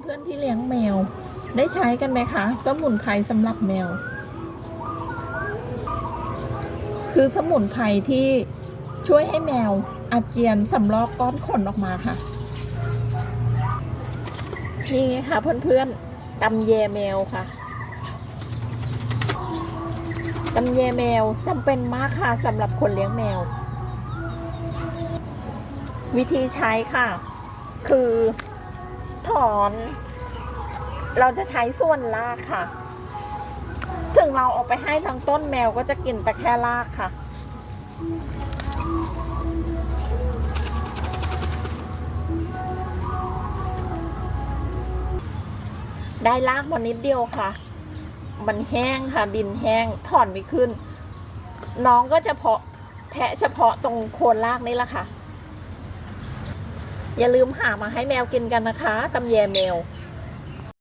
เพื่อนๆที่เลี้ยงแมว ได้ใช้กันไหมคะ สมุนไพรสำหรับแมว คือสมุนไพรที่ช่วยให้แมวอาเจียนสำลอกก้อนขนออกมาค่ะ นี่ค่ะเพื่อนๆตำแยแมวค่ะตำแยแมวจำเป็นมากค่ะสำหรับคนเลี้ยงแมว วิธีใช้ค่ะ คือ ถอน เราจะใช้ส่วนรากค่ะ ถึงเราเอาไปให้ทั้งต้นแมวก็จะกินแต่แค่รากค่ะ ได้รากมานิดเดียวค่ะ มันแห้งค่ะดินแห้งถอนไม่ขึ้น น้องก็จะเพาะแทะเฉพาะตรงโคนรากนี่แหละค่ะ อย่าลืมหามาให้แมวกินกันนะคะตำแยแมว